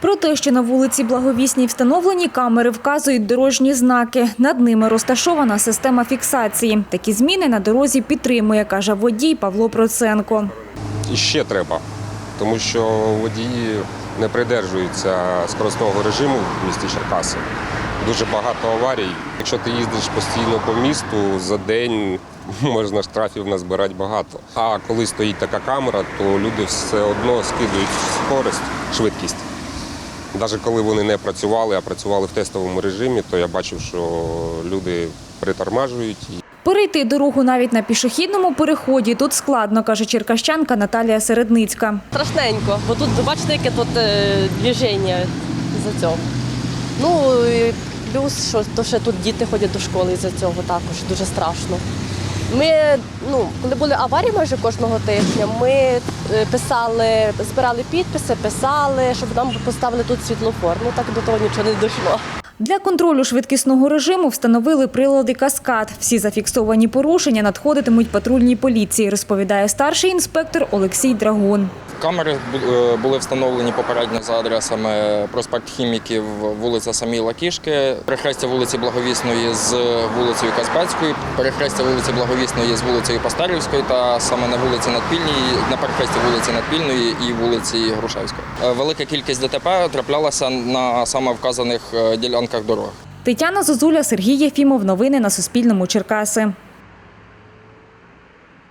Про те, що на вулиці Благовісній встановлені камери, вказують дорожні знаки. Над ними розташована система фіксації. Такі зміни на дорозі підтримує, каже водій Павло Проценко. І ще треба, тому що водії не придержуються скоростного режиму в місті Черкаси. Дуже багато аварій. Якщо ти їздиш постійно по місту, за день можна штрафів назбирати багато. А коли стоїть така камера, то люди все одно скидують скорость, швидкість. Навіть коли вони не працювали, а працювали в тестовому режимі, то я бачив, що люди притормажують Перейти дорогу навіть на пішохідному переході тут складно, каже черкащанка Наталія Середницька. Страшненько, бо тут бачите, яке тут е, движення за цього. Ну і плюс, що то ще тут діти ходять до школи за цього також дуже страшно. Ми, ну, коли були аварії майже кожного тижня, ми е, писали, збирали підписи, писали, щоб нам поставили тут світлофор. Ну так до того нічого не дійшло. Для контролю швидкісного режиму встановили прилади «Каскад». Всі зафіксовані порушення надходитимуть патрульній поліції, розповідає старший інспектор Олексій Драгун. Камери е, були встановлені попередньо за адресами проспект Хіміків, вулиця Саміла Кішки, перехрестя вулиці Благовісної з вулицею Казбецькою, перехрестя вулиці Благовісної з вулицею Пастарівською та саме на вулиці Надпільній, на перехресті вулиці Надпільної і вулиці Грушевської. Е, Велика кількість ДТП траплялася на саме вказаних е, ділянках дорог. Тетяна Зозуля, Сергій Єфімов. Новини на Суспільному. Черкаси.